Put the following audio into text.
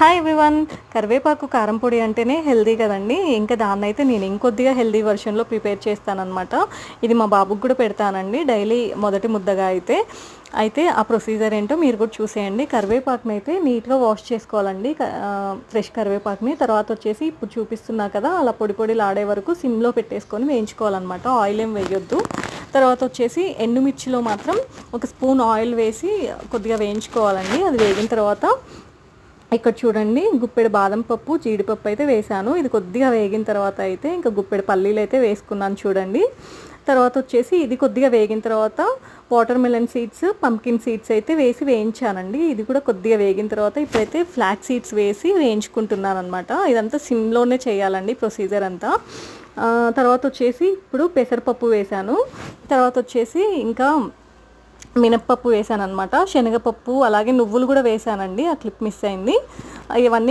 Hi everyone కరివేపాకు కారం పొడి అంటేనే హెల్దీ కదండి. ఇంకా దాన్ని అయితే నేను ఇంకొద్దిగా హెల్దీ వర్షన్లో ప్రిపేర్ చేస్తానన్నమాట. ఇది మా బాబుకి కూడా పెడతానండి. డైలీ మొదటి ముద్దగా అయితే. అయితే ఆ ప్రొసీజర్ ఏంటో మీరు కూడా చూసేయండి. కరివేపాకుని అయితే నీట్గా వాష్ చేసుకోవాలండి. ఫ్రెష్ కరివేపాకుని. తర్వాత వచ్చేసి ఇప్పుడు చూపిస్తున్నా కదా అలా పొడి పొడి లాడే వరకు సిమ్లో పెట్టేసుకొని వేయించుకోవాలన్నమాట. ఆయిల్ ఏం వేయొద్దు. తర్వాత వచ్చేసి ఎండుమిర్చిలో మాత్రం ఒక స్పూన్ ఆయిల్ వేసి కొద్దిగా వేయించుకోవాలండి. అది వేగిన తర్వాత ఇక్కడ చూడండి గుప్పెడు బాదం పప్పు జీడిపప్పు అయితే వేసాను ఇది కొద్దిగా వేగిన తర్వాత అయితే ఇంకా గుప్పెడు పల్లీలు అయితే వేసుకున్నాను చూడండి. తర్వాత వచ్చేసి ఇది కొద్దిగా వేగిన తర్వాత watermelon seeds pumpkin seeds అయితే వేసి వేయించానండి. ఇది కూడా కొద్దిగా వేగిన తర్వాత ఇప్పుడైతే ఫ్లాక్ సీడ్స్ వేసి వేయించుకుంటున్నాను అనమాట ఇదంతా సిమ్లోనే చేయాలండి ప్రొసీజర్ అంతా. తర్వాత వచ్చేసి ఇప్పుడు పెసరపప్పు వేసాను తర్వాత వచ్చేసి ఇంకా మినప్పప్పు వేసాను అనమాట శనగపప్పు అలాగే నువ్వులు కూడా వేసానండి. ఆ క్లిప్ మిస్ అయింది. ఇవన్నీ